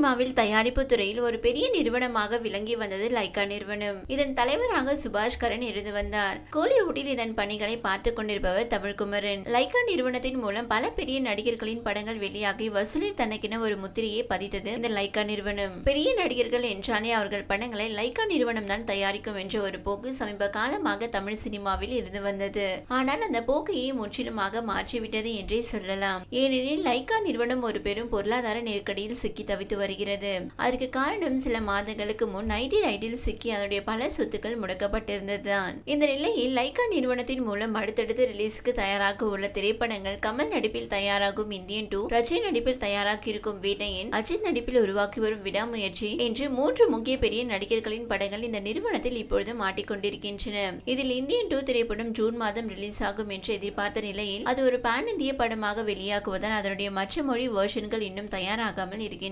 சினிமாவில் தயாரிப்பு துறையில் ஒரு பெரிய நிறுவனமாக விளங்கி வந்தது லைகா நிறுவனம். இதன் தலைவராக சுபாஷ் கரன் இருந்து வந்தார். கோலிவுட்டில் இதன் பணிகளை பார்த்து கொண்டிருப்பவர் தமிழ்குமரன். லைகா நிறுவனத்தின் மூலம் பல பெரிய நடிகர்களின் படங்கள் வெளியாகி வசூலில் தனக்கென ஒரு முத்திரையை பதித்தது இந்த லைகா நிறுவனம். பெரிய நடிகர்கள் என்றாலே அவர்கள் படங்களை லைகா நிறுவனம் தான் தயாரிக்கும் என்ற ஒரு போக்கு சமீப காலமாக தமிழ் சினிமாவில் இருந்து வந்தது. ஆனால் அந்த போக்கையை முற்றிலுமாக மாற்றிவிட்டது என்றே சொல்லலாம். ஏனெனில் லைகா நிறுவனம் ஒரு பெரும் பொருளாதார நெருக்கடியில் சிக்கி தவித்து வருகிறது. அதற்கு காரணம் சில மாதங்களுக்கு முன் ஐடி ரைடில் சிக்கி அதனுடைய பல சொத்துக்கள் முடக்கப்பட்டிருந்ததுதான். இந்த நிலையில் லைகா நிறுவனத்தின் மூலம் அடுத்தடுத்து ரிலீஸுக்கு தயாராக உள்ள திரைப்படங்கள் கமல் நடிப்பில் தயாராகும் இந்தியன் டூ ரஜினி நடிப்பில் தயாராகி இருக்கும் வீட்டையின் அஜித் நடிப்பில் உருவாக்கி வரும் விடாமுயற்சி என்று மூன்று முக்கிய பெரிய நடிகர்களின் படங்கள் இந்த நிறுவனத்தில் இப்பொழுது மாட்டிக்கொண்டிருக்கின்றன. இதில் இந்தியன் டூ திரைப்படம் ஜூன் மாதம் ரிலீஸ் ஆகும் என்று எதிர்பார்த்த நிலையில் அது ஒரு பேன் இந்திய படமாக வெளியாகுவதால் அதனுடைய மற்ற மொழி வெர்ஷன்கள் இன்னும் தயாராகாமல் இருக்கின்றன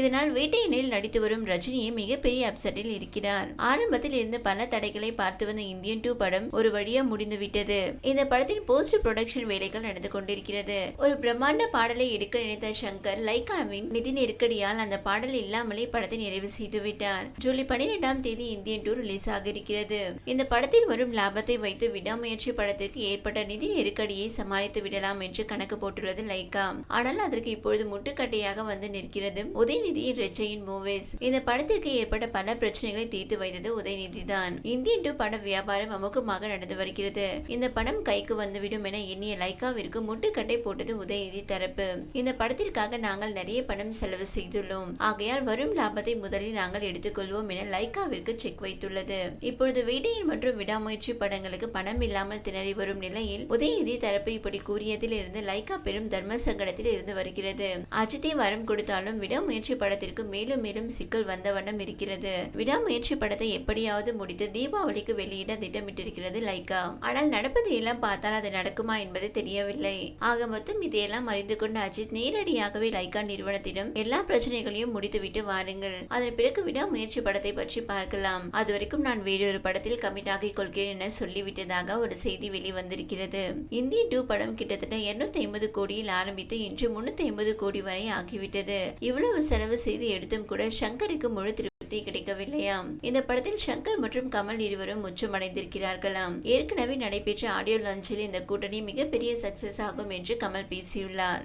இதனால் வேட்டையனில் நடித்து வரும் ரஜினியை மிகப்பெரிய அப்செட்டில் இருக்கிறார். ஆரம்பத்தில் இருந்து பல தடைகளை பார்த்து வந்த இந்தியன் டூ படம் ஒரு வழியா முடிந்து விட்டது இந்த படத்தின் போஸ்ட் ப்ரொடக்ஷன் வேலைகள் நடந்து கொண்டிருக்கிறது. ஒரு பிரம்மாண்ட பாடலை எடுக்க நினைத்த சங்கர் லைகாவின் நிதி நெருக்கடியால் அந்த பாடல் இல்லாமலே படத்தை நிறைவு செய்து விட்டார். ஜூலை பனிரெண்டாம் தேதி இந்தியன் டூ ரிலீஸ் ஆக இருக்கிறது. இந்த படத்தில் வரும் லாபத்தை வைத்து விடாமுயற்சி படத்திற்கு ஏற்பட்ட நிதி நெருக்கடியை சமாளித்து விடலாம் என்று கணக்கு போட்டுள்ளது லைகா. ஆனால் அதற்கு இப்பொழுது முட்டுக்கட்டையாக வந்து நிற்கிறது. உதய உதயநிதி ரெச்சையின் மூவிஸ். இந்த படத்திற்கு ஏற்பட்ட பல பிரச்சனைகளை தீர்த்து வைத்தது உதயநிதி தான் இந்தியன் டூ பட வியாபாரம் அமுகமாக நடந்து வருகிறது. இந்த படம் கைக்கு வந்துவிடும் என எண்ணிய லைகாவிற்கு முட்டுக்கட்டை போட்டது உதயநிதி தரப்பு. இந்த படத்திற்காக நாங்கள் நிறைய பணம் செலவு செய்துள்ளோம். ஆகையால் வரும் லாபத்தை முதலில் நாங்கள் எடுத்துக்கொள்வோம் என லைகாவிற்கு செக் வைத்துள்ளது. இப்பொழுது வீட்டையின் மற்றும் விடாமுயற்சி படங்களுக்கு பணம் இல்லாமல் திணறி வரும் நிலையில் உதயநிதி தரப்பு இப்படி கூறியதில் இருந்து லைகா பெரும் தர்ம சங்கடத்தில் இருந்து வருகிறது. அஜித்தை வரம் கொடுத்தாலும் விடாமுயற்சி படத்திற்கு மேலும் மேலும் சிக்கல் வந்த வண்ணம் இருக்கிறது. விடாமுயற்சி படத்தை எப்படியாவது முடித்து தீபாவளிக்கு வெளியிட திட்டமிட்டிருக்கிறது லைகா. ஆனால் நடப்பது எல்லாம் பார்த்தால் அது நடக்குமா என்பது தெரியவில்லை. ஆக மொத்தம் இதையெல்லாம் அறிந்து கொண்ட அஜித் நேரடியாகவே லைகா நிறுவனத்திடம் எல்லா பிரச்சனைகளையும் முடித்துவிட்டு வாருங்கள். அதன் பிறகு விடாமுயற்சி படத்தை பற்றி பார்க்கலாம். அது வரைக்கும் நான் வேறொரு படத்தில் கமிட் ஆகிக் கொள்கிறேன் என சொல்லிவிட்டதாக ஒரு செய்தி வெளிவந்திருக்கிறது. இந்திய டூ படம் கிட்டத்தட்ட இருநூத்தி ஐம்பது கோடியில் ஆரம்பித்து இன்று முன்னூத்தி ஐம்பது கோடி வரை ஆகிவிட்டது. இவ்வளவு செலவு செய்து எடுத்தும் கூட சங்கருக்கு முழு திருப்தி கிடைக்கவில்லையாம். இந்த படத்தில் சங்கர் மற்றும் கமல் இருவரும் உச்சமடைந்திருக்கிறார்களாம் ஏற்கனவே நடைபெற்ற ஆடியோ லான்ச்சில் இந்த கூட்டணி மிகப்பெரிய சக்சஸ் ஆகும் என்று கமல் பேசியுள்ளார்.